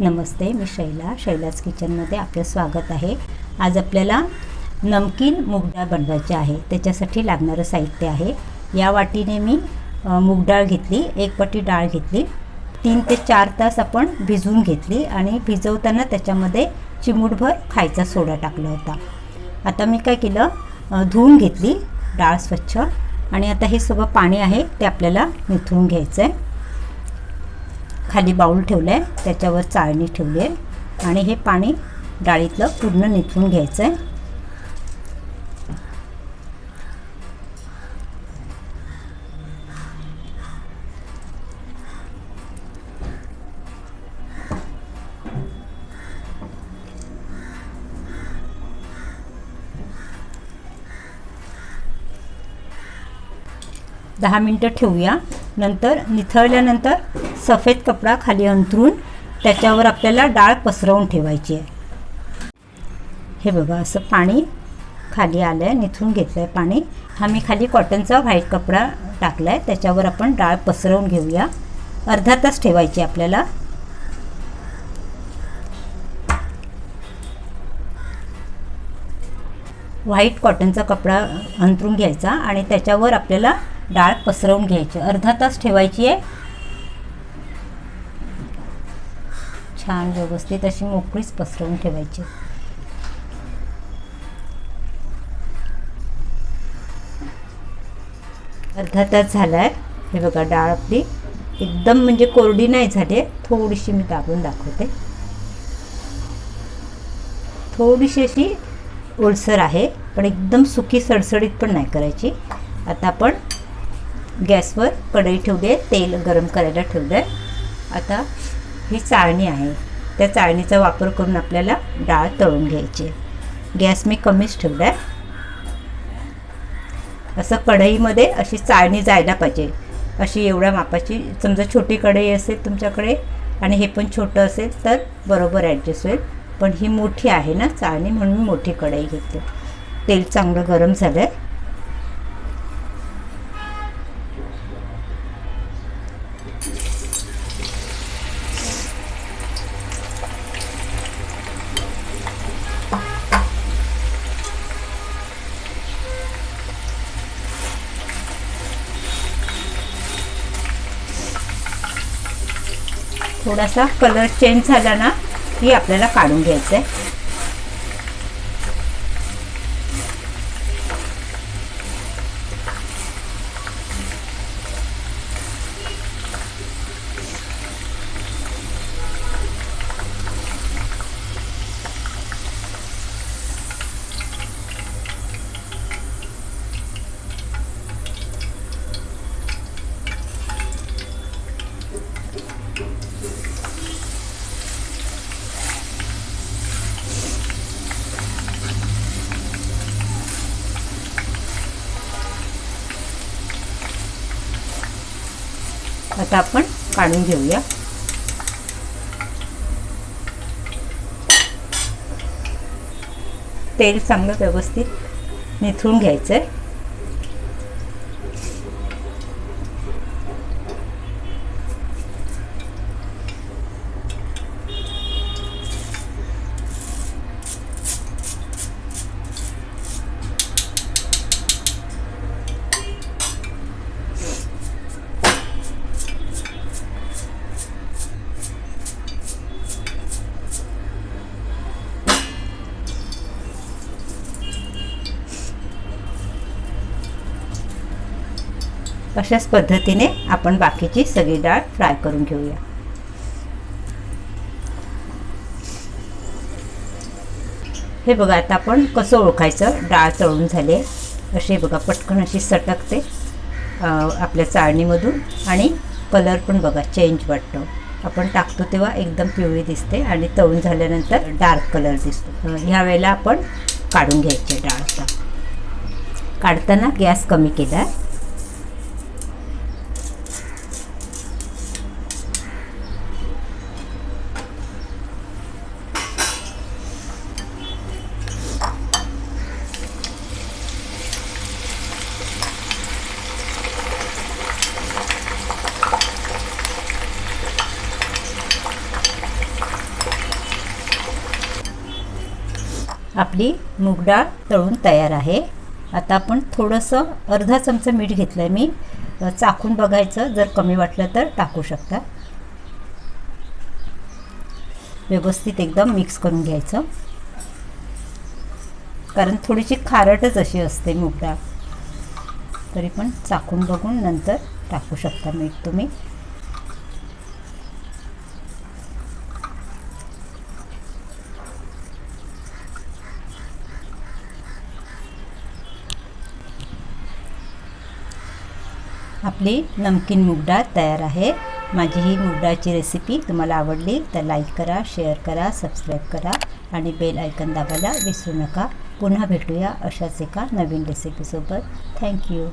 नमस्ते मी शैला. शैलाच किचनमध्ये आपलं स्वागत आहे. आज आपल्याला नमकीन मूगडाळ बनवायची आहे. त्याच्यासाठी लागणारं साहित्य आहे. या वाटीने मी अ, मूग डाळ घेतली एक वाटी डाळ घेतली. तीन ते चार तास आपण भिजवून घेतली आणि भिजवताना त्याच्यामध्ये चिमूटभर खायचा सोडा टाकला होता. आता मी काय केलं धुवून घेतली. डाळ स्वच्छ. आणि आता हे सगळं पाणी आहे ते आपल्याला निथळून घ्यायचं आहे खाली बाऊल ठेवलं आहे त्याच्यावर चाळणी ठेवली आहे आणि हे पाणी डाळीतलं पूर्ण निथळून घ्यायचं आहे दहा मिनटं ठेवूया. नंतर निथळल्यानंतर सफेद कपडा खाली अंथरून त्याच्यावर आपल्याला डाळ पसरवून ठेवायची आहे. हे बघा असं पाणी खाली आलं आहे निथळून घेतलं आहे पाणी. हा मी खाली कॉटनचा व्हाईट कपडा टाकला आहे त्याच्यावर आपण डाळ पसरवून घेऊया. अर्धा तास ठेवायची आपल्याला. व्हाईट कॉटनचा कपडा अंथरून घ्यायचा आणि त्याच्यावर आपल्याला डाळ पसरवून घ्यायची. अर्धा तास ठेवायची आहे. छान व्यवस्थित अशी मोकळीच पसरवून ठेवायची. अर्धा तास झाला आहे हे बघा डाळ आपली एकदम म्हणजे कोरडी नाही झाली आहे. थोडीशी मी दाबून दाखवते. थोडीशी अशी ओलसर आहे पण एकदम सुकी सडसडीत पण नाही करायची. आता आपण गॅसवर कढई ठेवली आहे तेल गरम करायला ठेवलं आहे. आता ही चाळणी आहे. त्या चाळणीचा वापर करून आपल्याला डाळ तळून घ्यायची गॅस मी कमीच ठेवला आहे असं कढईमध्ये अशी चाळणी जायला पाहिजे. अशी एवढ्या मापाची समजा छोटी कढई असेल तुमच्याकडे आणि हे पण छोटं असेल तर बरोबर ॲडजस्ट होईल. पण ही मोठी आहे ना चाळणी म्हणून मोठी कढई घेतली तेल चांगलं गरम झालं आहे थोडासा कलर चेंज झाला ना की आपल्याला काढून घ्यायचं आहे आता आपण काढून घेऊया. तेल चांगलं व्यवस्थित निथळून घ्यायचं आहे अशाच पद्धतीने आपण बाकीची सगळी डाळ फ्राय करून घेऊया. हे बघा आता आपण कसं ओळखायचं? डाळ तळून झाले असे बघा पटकन अशी सटकते आपल्या चाळणीमधून. आणि कलर पण बघा चेंज वाटतो. आपण टाकतो तेव्हा एकदम पिवळी दिसते आणि तळून झाल्यानंतर डार्क कलर दिसतो. ह्या वेळेला आपण काढून घ्यायचे डाळ काढताना गॅस कमी केला. आपली मूग डाळ तळून तयार आहे. आता आपण थोडंसं अर्धा चमचा मीठ घेतलं आहे मी चाखून बघायचं जर कमी वाटलं तर टाकू शकता. व्यवस्थित एकदम मिक्स करून घ्यायचं. कारण थोडीशी खारटच अशी असते मूगडाळ तरी पण चाकून बघून नंतर टाकू शकता मीठ तुम्ही. आपली नमकीन मुगडाळ तयार आहे. माझी ही मुगडाची रेसिपी तुम्हाला आवडली तर लाईक करा शेअर करा सबस्क्राईब करा आणि बेल आयकन दाबायला विसरू नका. पुन्हा भेटूया अशाच एका नवीन रेसिपीसोबत थँक्यू